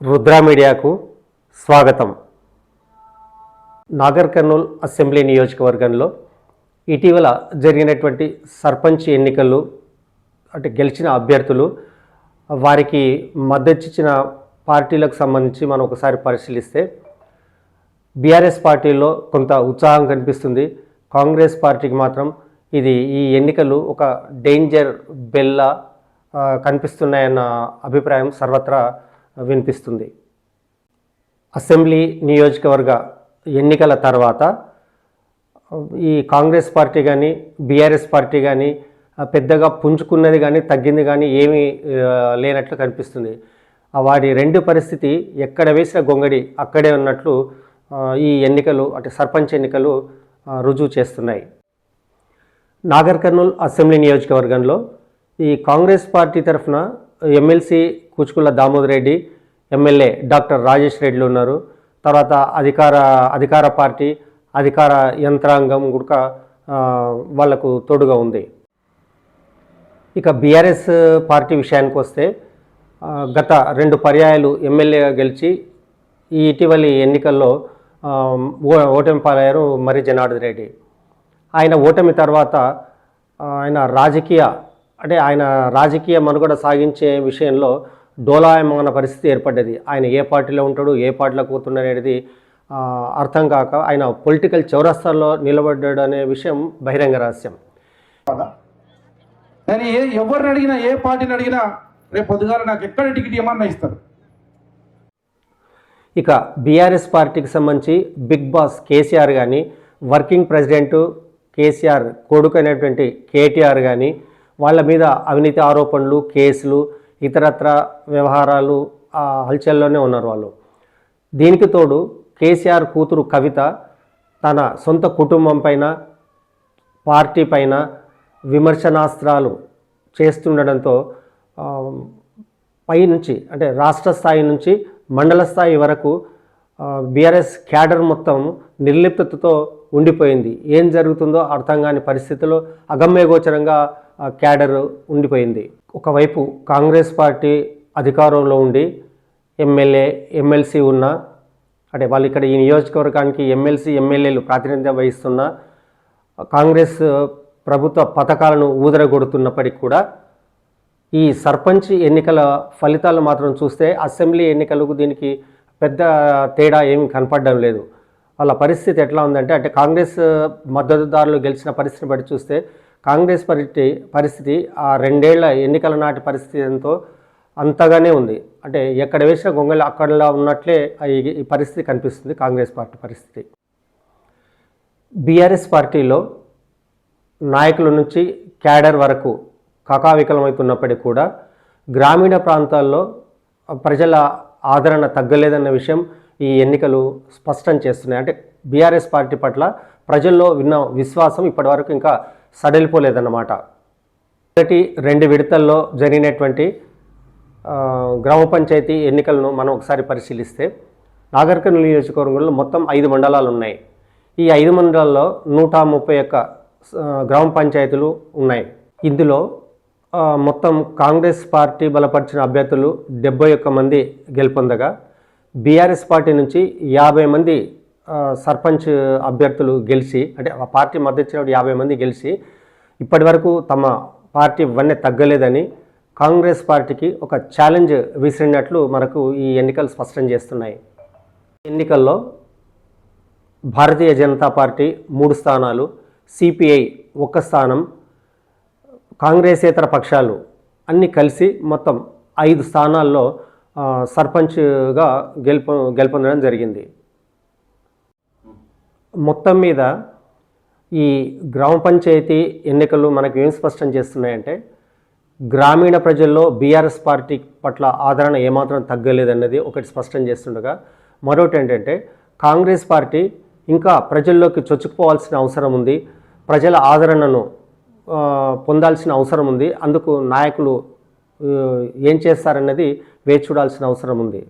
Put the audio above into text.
రుద్రా మీడియాకు స్వాగతం. నాగర్ కర్నూల్ అసెంబ్లీ నియోజకవర్గంలో ఇటీవల జరిగినటువంటి సర్పంచ్ ఎన్నికలు అంటే గెలిచిన అభ్యర్థులు వారికి మద్దతిచ్చిన పార్టీలకు సంబంధించి మనం ఒకసారి పరిశీలిస్తే బీఆర్ఎస్ పార్టీలో కొంత ఉత్సాహం కనిపిస్తుంది. కాంగ్రెస్ పార్టీకి మాత్రం ఇది ఈ ఎన్నికలు ఒక డేంజర్ బెల్లా కనిపిస్తున్నాయన్న అభిప్రాయం సర్వత్రా వినిపిస్తుంది. అసెంబ్లీ నియోజకవర్గ ఎన్నికల తర్వాత ఈ కాంగ్రెస్ పార్టీ కానీ బీఆర్ఎస్ పార్టీ కానీ పెద్దగా పుంజుకున్నది కానీ తగ్గింది కానీ ఏమీ లేనట్లు కనిపిస్తుంది. వాడి రెండు పరిస్థితి ఎక్కడ వేసిన గొంగడి అక్కడే ఉన్నట్లు ఈ ఎన్నికలు అంటే సర్పంచ్ ఎన్నికలు రుజువు చేస్తున్నాయి. నాగర్ కర్నూల్ అసెంబ్లీ నియోజకవర్గంలో ఈ కాంగ్రెస్ పార్టీ తరఫున MLC Kuchukulla Damodar Reddy MLA doctor Rajesh రెడ్డిలు ఉన్నారు. తర్వాత అధికార అధికార పార్టీ అధికార యంత్రాంగం కూడా వాళ్ళకు తోడుగా ఉంది. ఇక బీఆర్ఎస్ పార్టీ విషయానికి వస్తే గత రెండు పర్యాయాలు ఎమ్మెల్యేగా గెలిచి ఈ ఇటీవలి ఎన్నికల్లో ఓ- ఓటమి పాలయ్యారు మరి జనార్దన్ రెడ్డి. ఆయన ఓటమి తర్వాత ఆయన రాజకీయ అంటే ఆయన రాజకీయ మనుగడ సాగించే విషయంలో డోలాయమాన పరిస్థితి ఏర్పడ్డది. ఆయన ఏ పార్టీలో ఉంటాడు ఏ పార్టీలో పోతున్నాడు అనేది అర్థం కాక ఆయన పొలిటికల్ చౌరస్తాల్లో నిలబడ్డాడు అనే విషయం బహిరంగ రహస్యం. నేను ఏ ఎవరిని అడిగినా ఏ పార్టీని అడిగినా రేపు పొద్దుగాల నాకు ఎక్కడ టికెట్ ఇవ్వమన్నా ఇస్తారు? ఇక బీఆర్ఎస్ పార్టీకి సంబంధించి బిగ్ బాస్ కేసీఆర్ కానీ వర్కింగ్ ప్రెసిడెంట్ కేసీఆర్ కొడుకు అయినటువంటి కేటీఆర్ కానీ వాళ్ళ మీద అవినీతి ఆరోపణలు కేసులు ఇతరత్ర వ్యవహారాలు హల్చల్లోనే ఉన్నారు వాళ్ళు. దీనికి తోడు కేసీఆర్ కూతురు కవిత తన సొంత కుటుంబం పైన పార్టీ పైన విమర్శనాస్త్రాలు చేస్తుండడంతో పై నుంచి అంటే రాష్ట్ర స్థాయి నుంచి మండల స్థాయి వరకు బీఆర్ఎస్ క్యాడర్ మొత్తం నిర్లిప్తతతో ఉండిపోయింది. ఏం జరుగుతుందో అర్థం కాని పరిస్థితిలో అగమ్యగోచరంగా క్యాడర్ ఉండిపోయింది. ఒకవైపు కాంగ్రెస్ పార్టీ అధికారంలో ఉండి ఎమ్మెల్యే ఎమ్మెల్సీ ఉన్న అంటే వాళ్ళు ఇక్కడ ఈ నియోజకవర్గానికి ఎమ్మెల్సీ ఎమ్మెల్యేలు ప్రాతినిధ్యం వహిస్తున్న కాంగ్రెస్ ప్రభుత్వ పథకాలను ఊదరగొడుతున్నప్పటికీ కూడా ఈ సర్పంచ్ ఎన్నికల ఫలితాలు మాత్రం చూస్తే అసెంబ్లీ ఎన్నికలకు దీనికి పెద్ద తేడా ఏమీ కనపడడం లేదు. వాళ్ళ పరిస్థితి ఎట్లా ఉందంటే అంటే కాంగ్రెస్ మద్దతుదారులు గెలిచిన పరిస్థితిని బట్టి చూస్తే కాంగ్రెస్ పరిస్థితి పరిస్థితి ఆ రెండేళ్ళ ఎన్నికల నాటి పరిస్థితి ఎంతో అంతగానే ఉంది. అంటే ఎక్కడ వేసిన గొంగళి అక్కడలా ఉన్నట్లే ఈ- ఈ పరిస్థితి కనిపిస్తుంది కాంగ్రెస్ పార్టీ పరిస్థితి. బీఆర్ఎస్ పార్టీలో నాయకుల నుంచి క్యాడర్ వరకు కకావికలమవుతున్నప్పటికీ కూడా గ్రామీణ ప్రాంతాల్లో ప్రజల ఆదరణ తగ్గలేదన్న విషయం ఈ ఎన్నికలు స్పష్టం చేస్తున్నాయి. అంటే బీఆర్ఎస్ పార్టీ పట్ల ప్రజల్లో విన్న విశ్వాసం ఇప్పటివరకు ఇంకా సడలిపోలేదన్నమాట. మొదటి రెండు విడతల్లో జరిగినటువంటి గ్రామ పంచాయతీ ఎన్నికలను మనం ఒకసారి పరిశీలిస్తే నాగర్కర్నూలు నియోజకవర్గంలో మొత్తం ఐదు మండలాలు ఉన్నాయి. ఈ ఐదు మండలాల్లో నూట ముప్పై ఒక్క గ్రామ పంచాయతీలు ఉన్నాయి. ఇందులో మొత్తం కాంగ్రెస్ పార్టీ బలపరిచిన అభ్యర్థులు డెబ్బై ఒక్క మంది గెలుపొందగా బీఆర్ఎస్ పార్టీ నుంచి యాభై మంది సర్పంచ్ అభ్యర్థులు గెలిచి అంటే ఆ పార్టీ మద్దతు ఇచ్చిన యాభై మంది గెలిచి ఇప్పటివరకు తమ పార్టీ వన్నె తగ్గలేదని కాంగ్రెస్ పార్టీకి ఒక ఛాలెంజ్ విసిరినట్లు మనకు ఈ ఎన్నికలు స్పష్టం చేస్తున్నాయి. ఎన్నికల్లో భారతీయ జనతా పార్టీ మూడు స్థానాలు సిపిఐ ఒక్క స్థానం కాంగ్రెసేతర పక్షాలు అన్నీ కలిసి మొత్తం ఐదు స్థానాల్లో సర్పంచ్గా గెలుపొ గెలుపొందడం జరిగింది. మొత్తం మీద ఈ గ్రామ పంచాయతీ ఎన్నికలు మనకు ఏం స్పష్టం చేస్తున్నాయంటే గ్రామీణ ప్రజల్లో బీఆర్ఎస్ పార్టీ పట్ల ఆదరణ ఏమాత్రం తగ్గలేదన్నది ఒకటి స్పష్టం చేస్తుండగా మరొకటి ఏంటంటే కాంగ్రెస్ పార్టీ ఇంకా ప్రజల్లోకి చొచ్చుకుపోవాల్సిన అవసరం ఉంది ప్రజల ఆదరణను పొందాల్సిన అవసరం ఉంది అందుకు నాయకులు ఏం చేస్తారన్నది వేచి చూడాల్సిన అవసరం ఉంది.